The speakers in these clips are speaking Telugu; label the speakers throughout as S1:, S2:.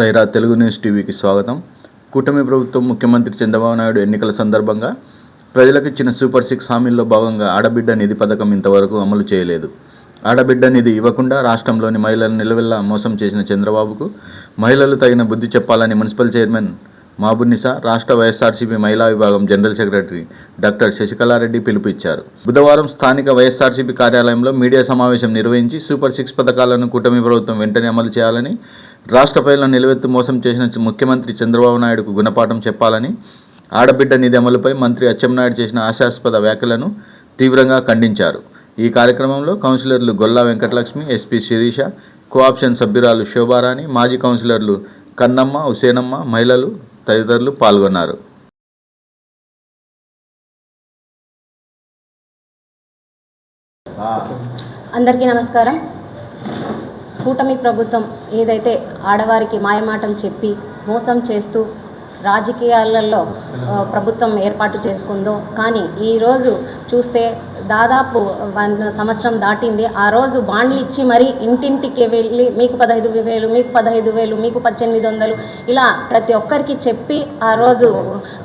S1: సైరా తెలుగు న్యూస్ టీవీకి స్వాగతం. కూటమి ప్రభుత్వం ముఖ్యమంత్రి చంద్రబాబు నాయుడు ఎన్నికల సందర్భంగా ప్రజలకు ఇచ్చిన సూపర్ సిక్స్ హామీల్లో భాగంగా ఆడబిడ్డ నిధి పథకం ఇంతవరకు అమలు చేయలేదు. ఆడబిడ్డ నిధి ఇవ్వకుండా రాష్ట్రంలోని మహిళలను నిలవెల్లా మోసం చేసిన చంద్రబాబుకు మహిళలు తగిన బుద్ధి చెప్పాలని మున్సిపల్ చైర్మన్ మాబున్నిసా రాష్ట్ర వైఎస్ఆర్సీపీ మహిళా విభాగం జనరల్ సెక్రటరీ డాక్టర్ శశికళారెడ్డి పిలుపు ఇచ్చారు బుధవారం స్థానిక వైఎస్ఆర్సీపీ కార్యాలయంలో మీడియా సమావేశం నిర్వహించి సూపర్ సిక్స్ పథకాలను కూటమి ప్రభుత్వం వెంటనే అమలు చేయాలని రాష్ట్ర ప్రజలను నిలవెత్తు మోసం చేసిన ముఖ్యమంత్రి చంద్రబాబు నాయుడుకు గుణపాఠం చెప్పాలని ఆడబిడ్డ నిధి అమలుపై మంత్రి అచ్చెన్నాయుడు చేసిన ఆశాస్పద వ్యాఖ్యలను తీవ్రంగా ఖండించారు. ఈ కార్యక్రమంలో కౌన్సిలర్లు గొల్లా వెంకటలక్ష్మి ఎస్పీ శిరీష కోఆప్షన్ సభ్యురాలు శోభారాణి మాజీ కౌన్సిలర్లు కన్నమ్మ హుసేనమ్మ మహిళలు తదితరులు పాల్గొన్నారు.
S2: అందరికీ నమస్కారం. కూటమి ప్రభుత్వం ఏదైతే ఆడవారికి మాయమాటలు చెప్పి మోసం చేస్తూ రాజకీయాలలో ప్రభుత్వం ఏర్పాటు చేసుకుందో కానీ ఈరోజు చూస్తే దాదాపు వన్ సంవత్సరం దాటింది. ఆ రోజు బాండ్లు ఇచ్చి మరీ ఇంటింటికి వెళ్ళి మీకు పదహైదు వేలు మీకు పదహైదు వేలు మీకు పద్దెనిమిది వందలు ఇలా ప్రతి ఒక్కరికి చెప్పి ఆ రోజు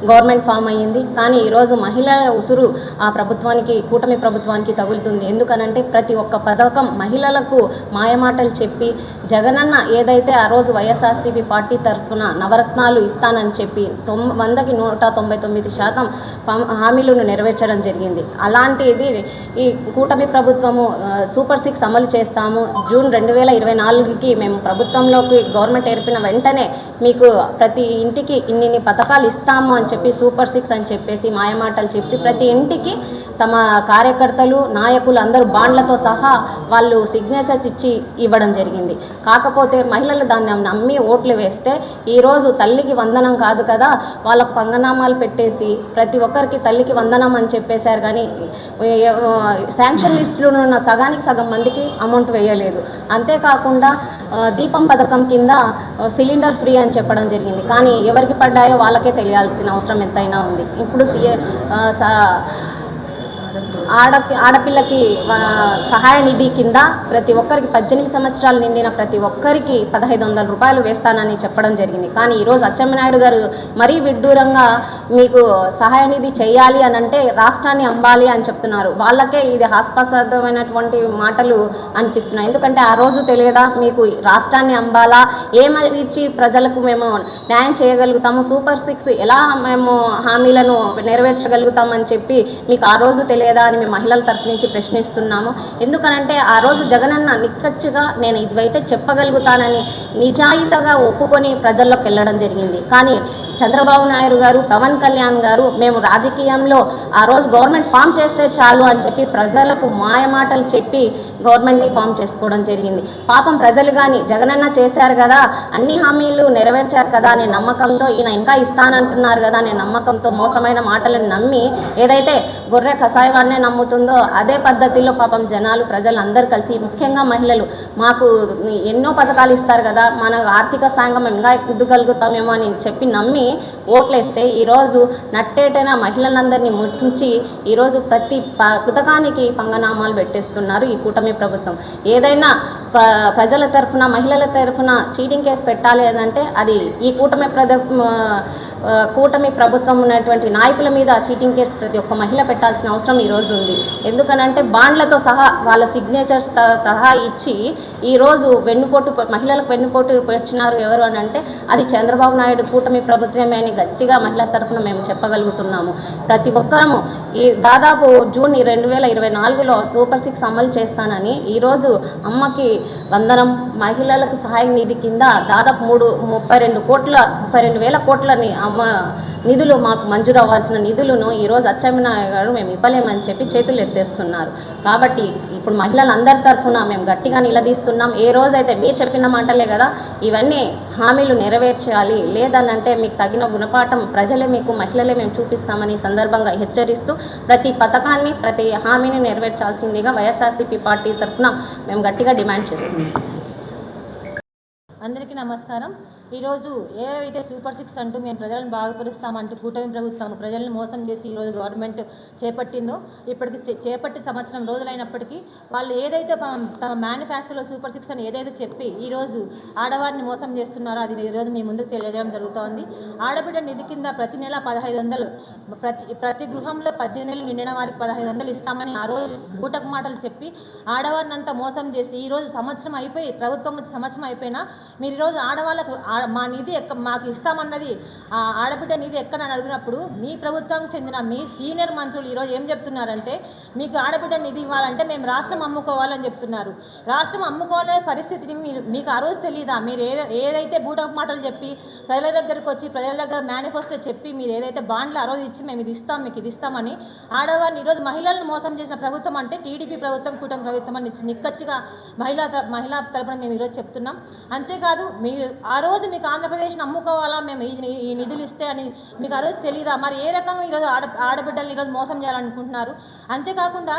S2: గవర్నమెంట్ ఫామ్ అయ్యింది. కానీ ఈరోజు మహిళల ఉసురు ఆ ప్రభుత్వానికి కూటమి ప్రభుత్వానికి తగులుతుంది. ఎందుకనంటే ప్రతి ఒక్క పథకం మహిళలకు మాయమాటలు చెప్పి జగనన్న ఏదైతే ఆ రోజు వైఎస్ఆర్సీపీ పార్టీ తరఫున నవరత్నాలు ఇస్తానని చెప్పి తొమ్ వందకి నూట తొంభై తొమ్మిది శాతం హామీలను నెరవేర్చడం జరిగింది. అలాంటిది ఈ కూటమి ప్రభుత్వము సూపర్ సిక్స్ అమలు చేస్తాము. జూన్ రెండు వేల ఇరవై నాలుగుకి మేము ప్రభుత్వంలోకి గవర్నమెంట్ ఏర్పిన వెంటనే మీకు ప్రతి ఇంటికి ఇన్ని పథకాలు ఇస్తాము అని చెప్పి సూపర్ సిక్స్ అని చెప్పేసి మాయమాటలు చెప్పి ప్రతి ఇంటికి తమ కార్యకర్తలు నాయకులు అందరూ బాండ్లతో సహా వాళ్ళు సిగ్నేచర్స్ ఇచ్చి ఇవ్వడం జరిగింది. కాకపోతే మహిళలు దాన్ని నమ్మి ఓట్లు వేస్తే ఈరోజు తల్లికి వందనం కాదు కదా. వాళ్ళకు పంగనామాలు పెట్టేసి ప్రతి ఒక్కరికి తల్లికి వందనం అని చెప్పేశారు కానీ శాంక్షన్ లిస్టులో ఉన్న సగానికి సగం మందికి అమౌంట్ వేయలేదు. అంతేకాకుండా దీపం పథకం కింద సిలిండర్ ఫ్రీ అని చెప్పడం జరిగింది. కానీ ఎవరికి పడ్డాయో వాళ్ళకే తెలియాల్సిన అవసరం ఎంతైనా ఉంది. ఇప్పుడు సిఏ ఆడ ఆడపిల్లకి సహాయ నిధి కింద ప్రతి ఒక్కరికి పద్దెనిమిది సంవత్సరాలు నిండిన ప్రతి ఒక్కరికి పదహైదు వందల రూపాయలు వేస్తానని చెప్పడం జరిగింది. కానీ ఈరోజు అచ్చెమ్మనాయుడు గారు మరీ విడ్డూరంగా మీకు సహాయ నిధి చేయాలి అని అంటే రాష్ట్రాన్ని అంబాలి అని చెప్తున్నారు. వాళ్ళకే ఇది హాస్యాస్పదమైనటువంటి మాటలు అనిపిస్తున్నాయి. ఎందుకంటే ఆ రోజు తెలియదా మీకు రాష్ట్రాన్ని అంబాలా? ఏమి ఇచ్చి ప్రజలకు మేము న్యాయం చేయగలుగుతాము? సూపర్ సిక్స్ ఎలా మేము హామీలను నెరవేర్చగలుగుతామని చెప్పి మీకు ఆ రోజు తెలియదా అని మేము మహిళల తరఫు నుంచి ప్రశ్నిస్తున్నాము. ఎందుకనంటే ఆ రోజు జగనన్న నిక్కచ్చిగా నేను ఇదివైతే చెప్పగలుగుతానని నిజాయితీగా ఒప్పుకొని ప్రజల్లోకి వెళ్ళడం జరిగింది. కానీ చంద్రబాబు నాయుడు గారు పవన్ కళ్యాణ్ గారు మేము రాజకీయంలో ఆ రోజు గవర్నమెంట్ ఫామ్ చేస్తే చాలు అని చెప్పి ప్రజలకు మాయమాటలు చెప్పి గవర్నమెంట్ని ఫామ్ చేసుకోవడం జరిగింది. పాపం ప్రజలు కానీ జగనన్న చేశారు కదా అన్ని హామీలు నెరవేర్చారు కదా అనే నమ్మకంతో ఈయన ఇంకా ఇస్తానంటున్నారు కదా అనే నమ్మకంతో మోసమైన మాటలను నమ్మి ఏదైతే గొర్రె కషాయవాన్నే నమ్ముతుందో అదే పద్ధతిలో పాపం జనాలు ప్రజలందరూ కలిసి ముఖ్యంగా మహిళలు మాకు ఎన్నో పథకాలు ఇస్తారు కదా మన ఆర్థిక సాంగం ఇంకా ఎదుగలుగుతామేమో అని చెప్పి నమ్మి aqui ఓట్లేస్తే ఈరోజు నట్టేటైన మహిళలందరినీ ముంచి ఈరోజు ప్రతి ప- పథకానికి పంగనామాలు పెట్టేస్తున్నారు ఈ కూటమి ప్రభుత్వం. ఏదైనా ప్ర ప్రజల తరఫున మహిళల తరఫున చీటింగ్ కేసు పెట్టాలి అంటే అది ఈ కూటమి ప్రద కూటమి ప్రభుత్వం ఉన్నటువంటి నాయకుల మీద చీటింగ్ కేసు ప్రతి ఒక్క మహిళ పెట్టాల్సిన అవసరం ఈరోజు ఉంది. ఎందుకనంటే బాండ్లతో సహా వాళ్ళ సిగ్నేచర్స్ సహా ఇచ్చి ఈరోజు వెన్నుపోటు మహిళలకు వెన్నుపోటు పెట్టినారు ఎవరు అని అంటే అది చంద్రబాబు నాయుడు కూటమి ప్రభుత్వమే అని గట్టిగా మహిళల తరఫున మేము చెప్పగలుగుతున్నాము. ప్రతి ఒక్కరము ఈ దాదాపు జూన్ రెండు వేల ఇరవై నాలుగులో సూపర్ సిక్స్ అమలు చేస్తానని ఈరోజు అమ్మకి వందనం మహిళలకు సహాయ నిధి కింద దాదాపు మూడు ముప్పై రెండు కోట్ల ముప్పై రెండు వేల కోట్లని అమ్మ నిధులు మాకు మంజూరు అవ్వాల్సిన నిధులను ఈరోజు అచ్చెన్నాయుడు గారు మేము ఇవ్వలేమని చెప్పి చేతులు ఎత్తేస్తున్నారు. కాబట్టి ఇప్పుడు మహిళలందరి తరఫున మేము గట్టిగా నిలదీస్తున్నాం. ఏ రోజైతే మీరు చెప్పిన మాటలే కదా ఇవన్నీ హామీలు నెరవేర్చాలి. లేదనంటే మీకు తగిన గుణపాఠం ప్రజలే మీకు మహిళలే మేము చూపిస్తామని సందర్భంగా హెచ్చరిస్తూ ప్రతి పథకాన్ని ప్రతి హామీని నెరవేర్చాల్సిందిగా వైఎస్ఆర్సీపీ పార్టీ తరఫున మేము గట్టిగా డిమాండ్ చేస్తున్నాం.
S3: అందరికీ నమస్కారం. ఈరోజు ఏవైతే సూపర్ సిక్స్ అంటూ మేము ప్రజలను బాగుపరుస్తామంటూ కూటమి ప్రభుత్వం ప్రజలను మోసం చేసి ఈరోజు గవర్నమెంట్ చేపట్టిందో ఇప్పటికి చేపట్టి సంవత్సరం రోజులైనప్పటికీ వాళ్ళు ఏదైతే తమ మేనిఫెస్టోలో సూపర్ సిక్స్ అని ఏదైతే చెప్పి ఈరోజు ఆడవారిని మోసం చేస్తున్నారో అది ఈరోజు మీ ముందుకు తెలియజేయడం జరుగుతోంది. ఆడబిడ్డ నిధి కింద ప్రతి నెల పదహైదు వందలు ప్రతి ప్రతి గృహంలో పద్దెనిమిది నెలలు నిండిన వారికి పదహైదు వందలు ఇస్తామని ఆ రోజు బూటకు మాటలు చెప్పి ఆడవారిని అంతా మోసం చేసి ఈ రోజు సంవత్సరం అయిపోయి ప్రభుత్వం సంవత్సరం అయిపోయినా మీరు ఈరోజు ఆడవాళ్ళకు మా నిధి ఎక్క మాకు ఇస్తామన్నది ఆ ఆడబిడ్డ నిధి ఎక్కడని అడిగినప్పుడు మీ ప్రభుత్వానికి చెందిన మీ సీనియర్ మంత్రులు ఈరోజు ఏం చెప్తున్నారంటే మీకు ఆడబిడ్డ నిధి ఇవ్వాలంటే మేము రాష్ట్రం అమ్ముకోవాలని చెప్తున్నారు. రాష్ట్రం అమ్ముకోలే పరిస్థితిని మీరు మీకు ఆ రోజు తెలియదా మీరు ఏ ఏదైతే బూటకు మాటలు చెప్పి ప్రజల దగ్గరకు వచ్చి ప్రజల దగ్గర మేనిఫెస్టో చెప్పి మీరు ఏదైతే బాండ్లు ఆ రోజు ఇచ్చి మేము ఇది ఇస్తాం మీకు ఇది ఇస్తామని ఆడవారిని ఈరోజు మహిళలను మోసం చేసిన ప్రభుత్వం అంటే టీడీపీ ప్రభుత్వం కూటమి ప్రభుత్వం అని నిక్కచ్చిగా మహిళా మహిళా తరపున మేము ఈరోజు చెప్తున్నాం. అంతేకాదు మీరు ఆ రోజు మీకు ఆంధ్రప్రదేశ్ని అమ్ముకోవాలా? మేము ఈ ఈ నిధులు ఇస్తే అని మీకు ఆ రోజు తెలియదా మరి ఏ రకంగా ఈరోజు ఆడ ఆడబిడ్డలు ఈరోజు మోసం చేయాలనుకుంటున్నారు? అంతేకాకుండా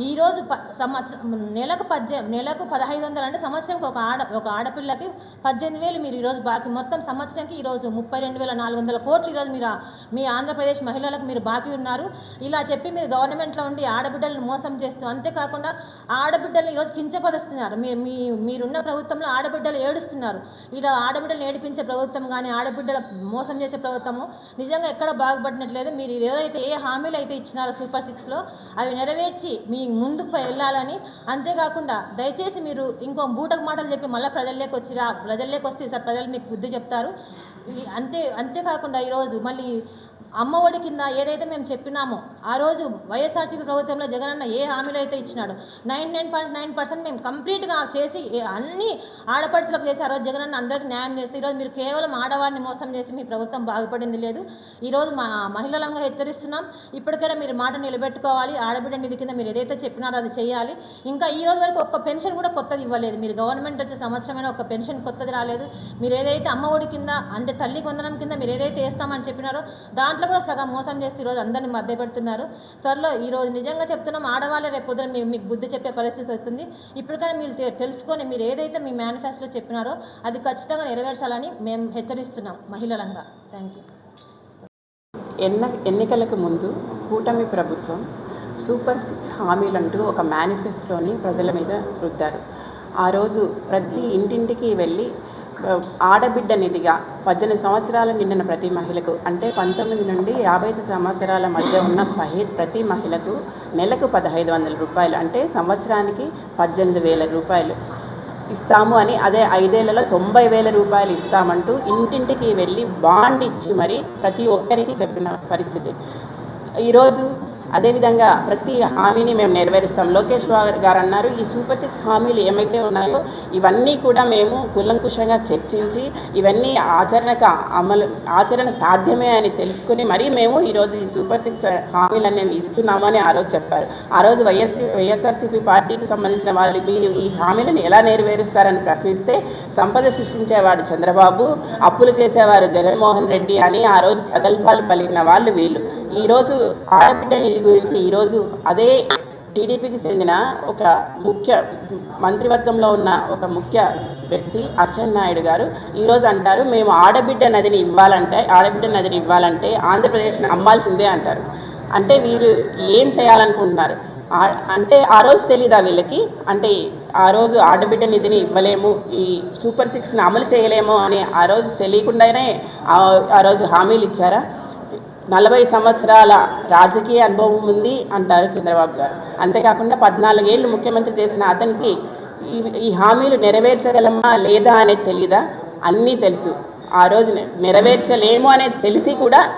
S3: ఈరోజు ప సంవత్సరం నెలకు పద్దె నెలకు పదహైదు వందలు అంటే సంవత్సరంకి ఒక ఆడ ఒక ఆడపిల్లకి పద్దెనిమిది వేలు మీరు ఈరోజు బాకీ మొత్తం సంవత్సరంకి ఈరోజు ముప్పై రెండు వేల నాలుగు వందల కోట్లు ఈరోజు మీరు మీ ఆంధ్రప్రదేశ్ మహిళలకు మీరు బాకీ ఉన్నారు. ఇలా చెప్పి మీరు గవర్నమెంట్లో ఉండి ఆడబిడ్డలను మోసం చేస్తూ అంతేకాకుండా ఆడబిడ్డలను ఈరోజు కించపరుస్తున్నారు. మీ మీ మీరున్న ప్రభుత్వంలో ఆడబిడ్డలు ఏడుస్తున్నారు. ఇలా ఆడబిడ్డలు ఏడిపించే ప్రభుత్వం కానీ ఆడబిడ్డల మోసం చేసే ప్రభుత్వము నిజంగా ఎక్కడ బాగుపడినట్లేదు. మీరు ఏదైతే ఏ హామీలు అయితే ఇచ్చినారో సూపర్ సిక్స్లో అవి నెరవేర్చి మీ ముందుకు వెళ్ళాలని అంతేకాకుండా దయచేసి మీరు ఇంకో బూటకు మాటలు చెప్పి మళ్ళీ ప్రజల్లోకి వచ్చిరా ప్రజల్లోకి వస్తే సార్ ప్రజలు మీకు బుద్ధి చెప్తారు. అంతే అంతేకాకుండా ఈరోజు మళ్ళీ అమ్మఒడి కింద ఏదైతే మేము చెప్పినామో ఆ రోజు వైఎస్ఆర్సీపీ ప్రభుత్వంలో జగనన్న ఏ హామీలు అయితే ఇచ్చినాడు nine nine point nine percent మేము కంప్లీట్గా చేసి అన్ని ఆడపడుచులకు చేసి ఆ రోజు జగనన్న అందరికీ న్యాయం చేసి ఈరోజు మీరు కేవలం ఆడవారిని మోసం చేసి మీ ప్రభుత్వం బాగుపడింది లేదు. ఈరోజు మా మహిళలంగా హెచ్చరిస్తున్నాం. ఇప్పటికైనా మీరు మాట నిలబెట్టుకోవాలి. ఆడబిడ్డ నిధి కింద మీరు ఏదైతే చెప్పినారో అది చేయాలి. ఇంకా ఈ రోజు వరకు ఒక్క పెన్షన్ కూడా కొత్తది ఇవ్వలేదు. మీరు గవర్నమెంట్ వచ్చే సంవత్సరమైన ఒక పెన్షన్ కొత్తది రాలేదు. మీరు ఏదైతే అమ్మఒడి కింద అంటే తల్లి కొందనం కింద మీరు ఏదైతే వేస్తామని చెప్పినారో దాంట్లో కూడా సగం మోసం చేసి ఈరోజు అందరిని మధ్య పెడుతున్నారు త్వరలో ఈరోజు నిజంగా చెప్తున్నాం ఆడవాళ్ళే రేపు పొద్దున మీ- మీకు బుద్ధి చెప్పే పరిస్థితి వస్తుంది. ఇప్పటికైనా మీరు తెలుసుకొని మీరు ఏదైతే మీ మేనిఫెస్టోలో చెప్పినారో అది ఖచ్చితంగా నెరవేర్చాలని మేము హెచ్చరిస్తున్నాం మహిళలంగా. థ్యాంక్ యూ
S4: ఎన్న ఎన్నికలకు ముందు కూటమి ప్రభుత్వం సూపర్ సిక్స్ హామీలంటూ ఒక మేనిఫెస్టోని ప్రజల మీద రుద్దారు. ఆ రోజు ప్రతి ఇంటింటికి వెళ్ళి ఆడబిడ్డనిదిగా ఆడబిడ్డ నిధిగా పద్దెనిమిది సంవత్సరాలు నిండిన ప్రతి మహిళకు అంటే పంతొమ్మిది నుండి యాభై ఐదు సంవత్సరాల మధ్య ఉన్న పహి ప్రతి మహిళకు నెలకు పదహైదు వందల రూపాయలు అంటే సంవత్సరానికి పద్దెనిమిది వేల రూపాయలు ఇస్తాము అని అదే ఐదేళ్ళలో తొంభై వేల రూపాయలు ఇస్తామంటూ ఇంటింటికి వెళ్ళి బాండ్ ఇచ్చి మరి ప్రతి ఒక్కరికి చెప్పిన పరిస్థితి. ఈరోజు అదేవిధంగా ప్రతి హామీని మేము నెరవేరుస్తాం. లోకేష్ గారు అన్నారు ఈ సూపర్ సిక్స్ హామీలు ఏమైతే ఉన్నాయో ఇవన్నీ కూడా మేము కులంకుశంగా చర్చించి ఇవన్నీ ఆచరణకు అమలు ఆచరణ సాధ్యమే అని తెలుసుకుని మరీ మేము ఈరోజు ఈ సూపర్ సిక్స్ హామీలు అనేవి ఇస్తున్నామని ఆ రోజు చెప్పారు. ఆ రోజు వైఎస్ వైఎస్ఆర్సీపీ పార్టీకి సంబంధించిన వాళ్ళు మీరు ఈ హామీలను ఎలా నెరవేరుస్తారని ప్రశ్నిస్తే సంపద సృష్టించేవాడు చంద్రబాబు అప్పులు చేసేవారు జగన్మోహన్ రెడ్డి అని ఆ రోజు ప్రగల్భాలు పలికిన వాళ్ళు వీళ్ళు. ఈరోజు ఆడబిడ్డని గురించి ఈరోజు అదే టీడీపీకి చెందిన ఒక ముఖ్య మంత్రివర్గంలో ఉన్న ఒక ముఖ్య వ్యక్తి అచ్చెన్నాయుడు గారు ఈరోజు అంటారు మేము ఆడబిడ్డ నదిని ఇవ్వాలంటే ఆడబిడ్డ నదిని ఇవ్వాలంటే ఆంధ్రప్రదేశ్ని అమ్మాల్సిందే అంటారు. అంటే వీరు ఏం చేయాలనుకుంటున్నారు? అంటే ఆ రోజు తెలీదా వీళ్ళకి? అంటే ఆ రోజు ఆడబిడ్డ నిధిని ఇవ్వలేము ఈ సూపర్ సిక్స్ని అమలు చేయలేము అని ఆ రోజు తెలియకుండానే ఆ రోజు హామీలు ఇచ్చారా? నలభై సంవత్సరాల రాజకీయ అనుభవం ఉంది అంటారు చంద్రబాబు గారు. అంతేకాకుండా పద్నాలుగేళ్ళు ముఖ్యమంత్రి చేసిన అతనికి ఈ- హామీలు నెరవేర్చగలమా లేదా అనేది తెలీదా? అన్నీ తెలుసు. ఆ రోజు నెరవేర్చలేము అనేది తెలిసి కూడా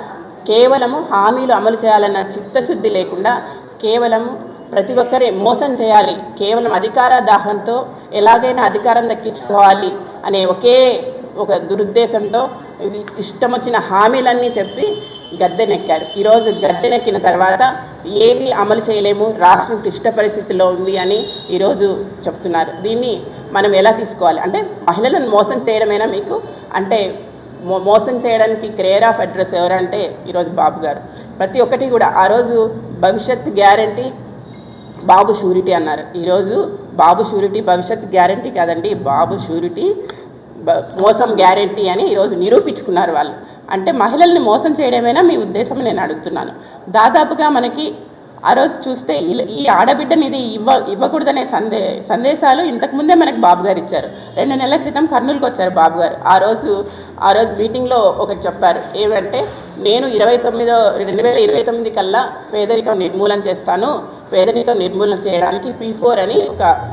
S4: కేవలము హామీలు అమలు చేయాలన్న చిత్తశుద్ధి లేకుండా కేవలం ప్రతి ఒక్కరే మోసం చేయాలి. కేవలం అధికార దాహంతో ఎలాగైనా అధికారం దక్కించుకోవాలి అనే ఒకే ఒక దురుద్దేశంతో ఇష్టం వచ్చిన హామీలన్నీ చెప్పి గద్దెనెక్కారు ఈరోజు గద్దెనెక్కిన తర్వాత ఏమీ అమలు చేయలేము రాష్ట్రం క్లిష్ట పరిస్థితిలో ఉంది అని ఈరోజు చెప్తున్నారు. దీన్ని మనం ఎలా తీసుకోవాలి? అంటే మహిళలను మోసం చేయడమేనా మీకు? అంటే మో మోసం చేయడానికి క్రేయర్ ఆఫ్ అడ్రస్ ఎవరంటే ఈరోజు బాబు గారు. ప్రతి ఒక్కటి కూడా ఆ రోజు భవిష్యత్ గ్యారంటీ బాబు షూరిటీ అన్నారు. ఈరోజు బాబు షూరిటీ భవిష్యత్ గ్యారంటీ కాదండి బాబు షూరిటీ మోసం గ్యారంటీ అని ఈరోజు నిరూపించుకున్నారు వాళ్ళు. అంటే మహిళల్ని మోసం చేయడమేనా మీ ఉద్దేశం నేను అడుగుతున్నాను. దాదాపుగా మనకి ఆ రోజు చూస్తే ఇలా- ఈ ఆడబిడ్డని ఇది ఇవ్వ ఇవ్వకూడదనే సందే సందేశాలు ఇంతకుముందే మనకు బాబు గారు ఇచ్చారు. రెండు నెలల క్రితం కర్నూలుకి వచ్చారు బాబు గారు. ఆ రోజు ఆ రోజు మీటింగ్లో ఒకటి చెప్పారు. ఏమంటే నేను ఇరవై తొమ్మిదో రెండు వేల ఇరవై తొమ్మిది కల్లా పేదరికం నిర్మూలన చేస్తాను. పేదరికం నిర్మూలన చేయడానికి పీ ఫోర్ అని ఒక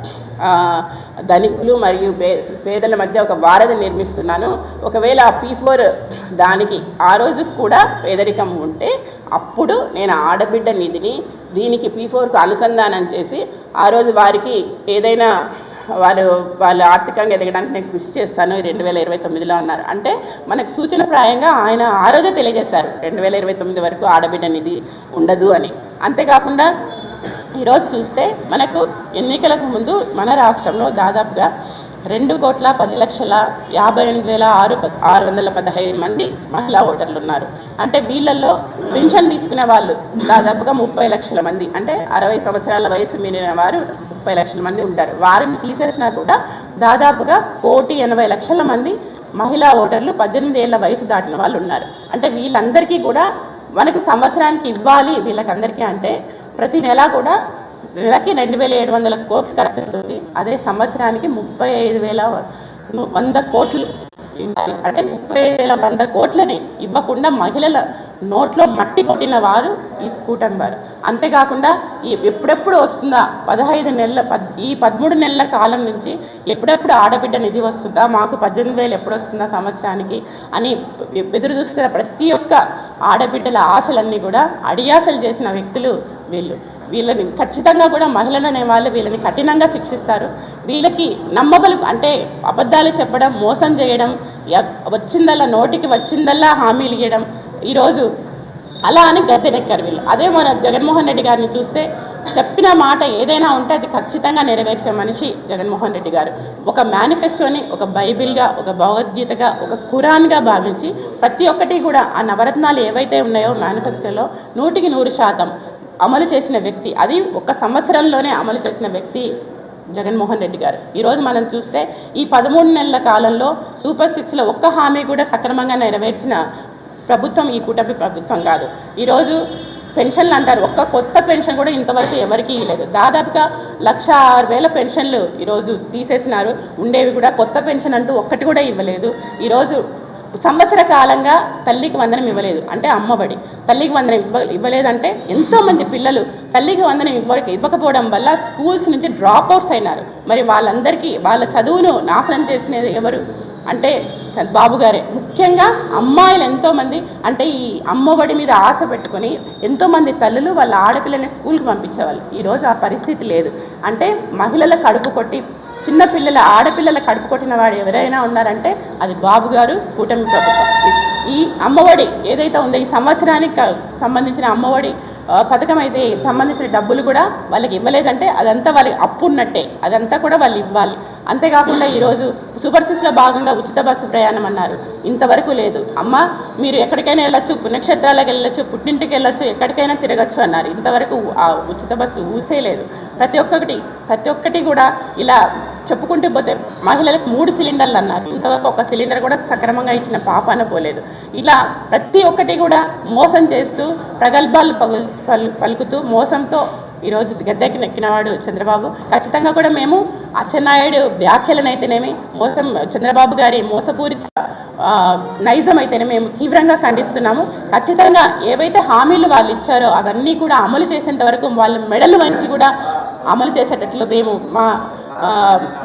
S4: ధనికులు మరియు పేదల మధ్య ఒక వారధి నిర్మిస్తున్నాను. ఒకవేళ ఆ పీ ఫోర్ దానికి ఆ రోజు కూడా పేదరికం ఉంటే అప్పుడు నేను ఆడబిడ్డ నిధిని దీనికి పీ ఫోర్కు అనుసంధానం చేసి ఆ రోజు వారికి ఏదైనా వారు వాళ్ళు ఆర్థికంగా ఎదగడానికి నేను కృషి చేస్తాను. రెండు వేల ఇరవై తొమ్మిదిలో అన్నారు. అంటే మనకు సూచన ప్రాయంగా ఆయన ఆ రోజే తెలియజేశారు. రెండు వేల ఇరవై తొమ్మిది వరకు ఆడబిడ్డ నిధి ఉండదు అని. అంతేకాకుండా ఈరోజు చూస్తే మనకు ఎన్నికలకు ముందు మన రాష్ట్రంలో దాదాపుగా రెండు కోట్ల పది లక్షల యాభై ఎనిమిది వేల ఆరు ఆరు వందల పదహైదు మంది మహిళా ఓటర్లు ఉన్నారు. అంటే వీళ్ళల్లో పెన్షన్ తీసుకునే వాళ్ళు దాదాపుగా ముప్పై లక్షల మంది. అంటే అరవై సంవత్సరాల వయసు మీరిన వారు ముప్పై లక్షల మంది ఉంటారు. వారిని తీసేసినా కూడా దాదాపుగా కోటి ఎనభై లక్షల మంది మహిళా ఓటర్లు పద్దెనిమిది ఏళ్ళ వయసు దాటిన వాళ్ళు ఉన్నారు. అంటే వీళ్ళందరికీ కూడా మనకు సంవత్సరానికి ఇవ్వాలి వీళ్ళకందరికీ అంటే ప్రతి నెల కూడా నెలకి రెండు వేల ఏడు వందల కోట్లు ఖర్చు అవుతుంది. అదే సంవత్సరానికి ముప్పై ఐదు వేల వంద కోట్లు అంటే ముప్పై ఐదు వేల వంద కోట్లని ఇవ్వకుండా మహిళల నోట్లో మట్టి కొట్టిన వారు ఈ కూటమి వారు అంతేకాకుండా ఈ ఎప్పుడెప్పుడు వస్తుందా? పదహైదు నెలల పద్ ఈ పదమూడు నెలల కాలం నుంచి ఎప్పుడెప్పుడు ఆడబిడ్డ నిధి వస్తుందా? మాకు పద్దెనిమిది వేలు ఎప్పుడు వస్తుందా సంవత్సరానికి? అని ఎదురు చూస్తున్న ప్రతి ఒక్క ఆడబిడ్డల ఆశలన్నీ కూడా అడియాసలు చేసిన వ్యక్తులు వీళ్ళు. వీళ్ళని ఖచ్చితంగా కూడా మహిళలు అనే వాళ్ళు వీళ్ళని కఠినంగా శిక్షిస్తారు. వీళ్ళకి నమ్మబలు అంటే అబద్ధాలు చెప్పడం మోసం చేయడం వచ్చిందల్లా నోటికి వచ్చిందల్లా హామీలు ఇవ్వడం ఈరోజు అలా అని గద్దెనెక్కారు వీళ్ళు. అదే మన జగన్మోహన్ రెడ్డి గారిని చూస్తే చెప్పిన మాట ఏదైనా ఉంటే అది ఖచ్చితంగా నెరవేర్చే మనిషి జగన్మోహన్ రెడ్డి గారు. ఒక మేనిఫెస్టోని ఒక బైబిల్గా ఒక భగవద్గీతగా ఒక ఖురాన్గా భావించి ప్రతి ఒక్కటి కూడా ఆ నవరత్నాలు ఏవైతే ఉన్నాయో మేనిఫెస్టోలో నూటికి నూరు శాతం అమలు చేసిన వ్యక్తి అది ఒక సంవత్సరంలోనే అమలు చేసిన వ్యక్తి జగన్మోహన్ రెడ్డి గారు. ఈరోజు మనం చూస్తే ఈ పదమూడు నెలల కాలంలో సూపర్ సిక్స్లో ఒక్క హామీ కూడా సక్రమంగా నెరవేర్చిన ప్రభుత్వం ఈ కూటమి ప్రభుత్వం కాదు. ఈరోజు పెన్షన్లు అంటారు. ఒక్క కొత్త పెన్షన్ కూడా ఇంతవరకు ఎవరికీ ఇవ్వలేదు దాదాపుగా లక్ష ఆరు వేల పెన్షన్లు ఈరోజు తీసేసినారు. ఉండేవి కూడా కొత్త పెన్షన్ అంటూ ఒక్కటి కూడా ఇవ్వలేదు. ఈరోజు సంవత్సర కాలంగా తల్లికి వందనం ఇవ్వలేదు. అంటే అమ్మబడి తల్లికి వందనం ఇవ్వ ఇవ్వలేదంటే ఎంతోమంది పిల్లలు తల్లికి వందనం ఇవ్వ ఇవ్వకపోవడం వల్ల స్కూల్స్ నుంచి డ్రాప్ అవుట్స్ అయినారు. మరి వాళ్ళందరికీ వాళ్ళ చదువును నాశనం చేసినది ఎవరు? అంటే బాబు గారే. ముఖ్యంగా అమ్మాయిలు ఎంతోమంది అంటే ఈ అమ్మఒడి మీద ఆశ పెట్టుకొని ఎంతోమంది తల్లులు వాళ్ళ ఆడపిల్లని స్కూల్కి పంపించేవాళ్ళు. ఈరోజు ఆ పరిస్థితి లేదు. అంటే మహిళల కడుపు కొట్టి చిన్నపిల్లల ఆడపిల్లల కడుపు కొట్టిన వాడు ఎవరైనా ఉన్నారంటే అది బాబు గారు కూటమి ప్రభుత్వం. ఈ అమ్మఒడి ఏదైతే ఉందో ఈ సంవత్సరానికి సంబంధించిన అమ్మఒడి పథకం అయితే సంబంధించిన డబ్బులు కూడా వాళ్ళకి ఇవ్వలేదంటే అదంతా వాళ్ళకి అప్పు ఉన్నట్టే అదంతా కూడా వాళ్ళు ఇవ్వాలి. అంతేకాకుండా ఈరోజు సూపర్ సిక్స్లో భాగంగా ఉచిత బస్సు ప్రయాణం అన్నారు. ఇంతవరకు లేదు. అమ్మ మీరు ఎక్కడికైనా వెళ్ళొచ్చు పుణ్యక్షేత్రాలకు వెళ్ళొచ్చు పుట్టింటికి వెళ్ళొచ్చు ఎక్కడికైనా తిరగచ్చు అన్నారు. ఇంతవరకు ఆ ఉచిత బస్సు ఊసే లేదు. ప్రతి ఒక్కటి ప్రతి ఒక్కటి కూడా ఇలా చెప్పుకుంటూ పోతే మహిళలకు మూడు సిలిండర్లు అన్నారు. ఇంతవరకు ఒక సిలిండర్ కూడా సక్రమంగా ఇచ్చిన పాపాన పోలేదు ఇలా ప్రతి ఒక్కటి కూడా మోసం చేస్తూ ప్రగల్భాలు పగు పలు పలుకుతూ మోసంతో ఈరోజు గద్దెకి నెక్కినవాడు చంద్రబాబు. ఖచ్చితంగా కూడా మేము అచ్చెన్నాయుడు వ్యాఖ్యలనైతేనేమి మోసం చంద్రబాబు గారి మోసపూరిత నైజం అయితేనే మేము తీవ్రంగా ఖండిస్తున్నాము. ఖచ్చితంగా ఏవైతే హామీలు వాళ్ళు ఇచ్చారో అవన్నీ కూడా అమలు చేసేంత వరకు వాళ్ళ మెడలు వంచి కూడా అమలు చేసేటట్లు మేము మా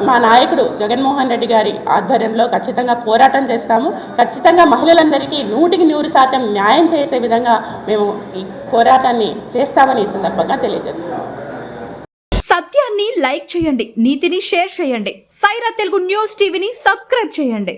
S4: మా నాయకుడు జగన్మోహన్ రెడ్డి గారి ఆధ్వర్యంలో ఖచ్చితంగా పోరాటం చేస్తాము. ఖచ్చితంగా మహిళలందరికీ నూటికి నూరు శాతం న్యాయం చేసే విధంగా మేము ఈ పోరాటాన్ని చేస్తామని ఈ సందర్భంగా తెలియజేస్తున్నాము
S5: సత్యాన్ని లైక్ చేయండి నీతిని షేర్ చేయండి. సైరా తెలుగు న్యూస్ టీవీని సబ్స్క్రైబ్ చేయండి.